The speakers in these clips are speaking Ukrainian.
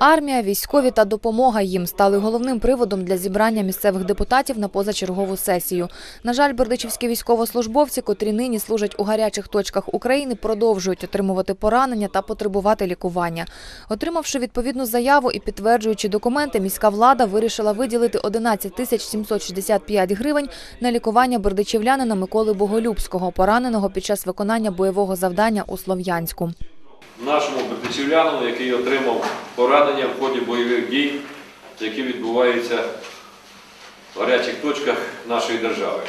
Армія, військові та допомога їм стали головним приводом для зібрання місцевих депутатів на позачергову сесію. На жаль, бердичівські військовослужбовці, котрі нині служать у гарячих точках України, продовжують отримувати поранення та потребувати лікування. Отримавши відповідну заяву і підтверджуючи документи, міська влада вирішила виділити 11 тисяч 765 гривень на лікування бердичівлянина Миколи Боголюбського, пораненого під час виконання бойового завдання у Слов'янську. Нашому бердичівлянину, який отримав поранення в ході бойових дій, які відбуваються в гарячих точках нашої держави.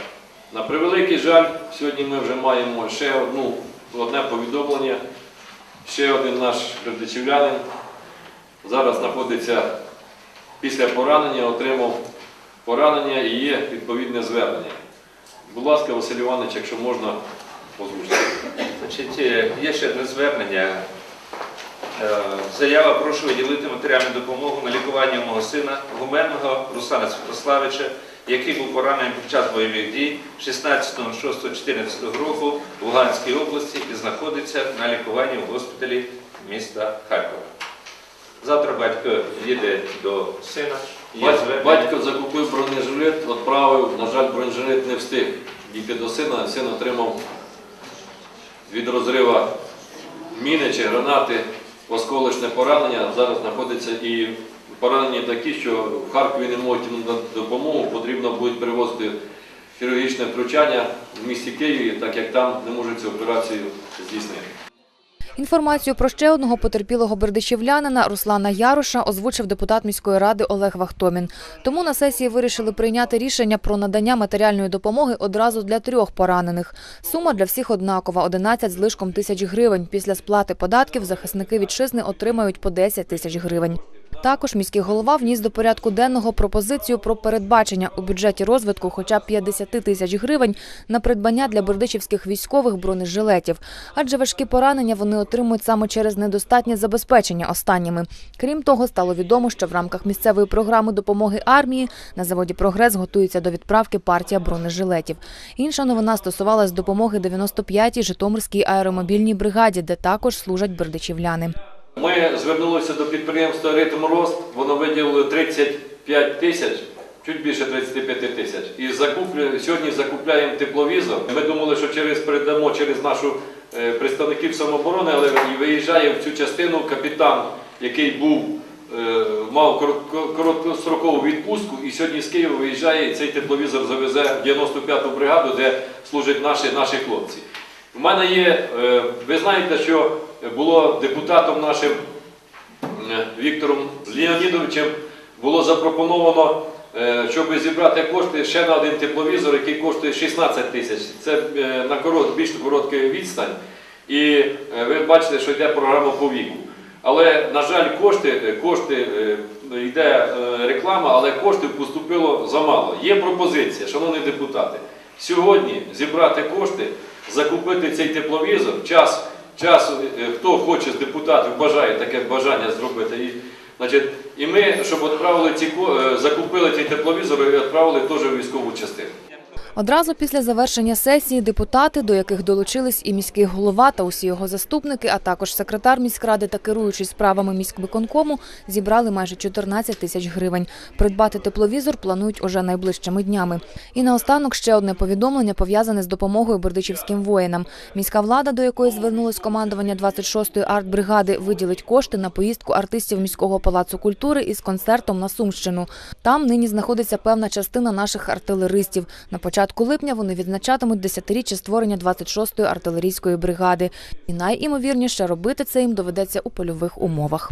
На превеликий жаль, сьогодні ми вже маємо ще одну, одне повідомлення. Ще один наш бердичівлянин зараз знаходиться після поранення, отримав поранення і є відповідне звернення. Будь ласка, Василь Іванович, якщо можна, озвучте. Значить, е, є ще одне звернення. Е, Заява прошу виділити матеріальну допомогу на лікування мого сина Гуменного Руслана Святославича, який був поранений під час бойових дій 16.06.14 року в Луганській області і знаходиться на лікуванні в госпіталі міста Харкова. Завтра батько їде до сина. Є Бать- звернення. Батько закупив бронежилет, відправив, на жаль, бронежилет не встиг дійти до сина. Син отримав від розрива міни чи гранати осколочне поранення. Зараз знаходиться і поранення такі, що в Харкові не можуть надати допомогу, потрібно буде перевозити хірургічне втручання в місті Києві, так як там не можуть цю операцію здійснити. Інформацію про ще одного потерпілого бердичівлянина Руслана Яруша озвучив депутат міської ради Олег Вахтомін. Тому на сесії вирішили прийняти рішення про надання матеріальної допомоги одразу для трьох поранених. Сума для всіх однакова – 11 з лишком тисяч гривень. Після сплати податків захисники вітчизни отримають по 10 тисяч гривень. Також міський голова вніс до порядку денного пропозицію про передбачення у бюджеті розвитку хоча б 50 тисяч гривень на придбання для бердичівських військових бронежилетів, адже важкі поранення вони отримують саме через недостатнє забезпечення останніми. Крім того, стало відомо, що в рамках місцевої програми допомоги армії на заводі Прогрес готується до відправки партія бронежилетів. Інша новина стосувалась допомоги 95-й Житомирській аеромобільній бригаді, де також служать бердичівляни. Ми звернулися до підприємства Ритм Рост, воно виділило 35 тисяч, чуть більше 35 тисяч. І закуплю, сьогодні закупляємо тепловізор. Ми думали, що через передамо через нашу е, представників самооборони, але виїжджає в цю частину капітан, який був. е, Мав короткострокову відпустку і сьогодні з Києва виїжджає і цей тепловізор завезе в 95-ту бригаду, де служать наші, наші хлопці. У мене є, е, ви знаєте, що було депутатом нашим е, Віктором Леонідовичем було запропоновано, е, щоб зібрати кошти ще на один тепловізор, який коштує 16 тисяч. Це е, на корот, більш коротка відстань. І ви бачите, що йде програма по віку. Але, на жаль, кошти, кошти йде реклама, але коштів поступило замало. Є пропозиція, шановні депутати, сьогодні зібрати кошти, закупити цей тепловізор, час, час е, хто хоче з депутатів бажає таке бажання зробити. І, значить, і ми, щоб відправили ці е, закупили ці тепловізори і відправили теж військову частину. Одразу після завершення сесії депутати, до яких долучились і міський голова та усі його заступники, а також секретар міськради та керуючий справами міськвиконкому, зібрали майже 14 тисяч гривень. Придбати тепловізор планують уже найближчими днями. І наостанок ще одне повідомлення пов'язане з допомогою бердичівським воїнам. Міська влада, до якої звернулось командування 26-ї артбригади, виділить кошти на поїздку артистів міського палацу культури із концертом на Сумщину. Там нині знаходиться певна частина наших артилеристів. На початку липня вони відзначатимуть десятиріччя створення 26-ї артилерійської бригади. І найімовірніше робити це їм доведеться у польових умовах.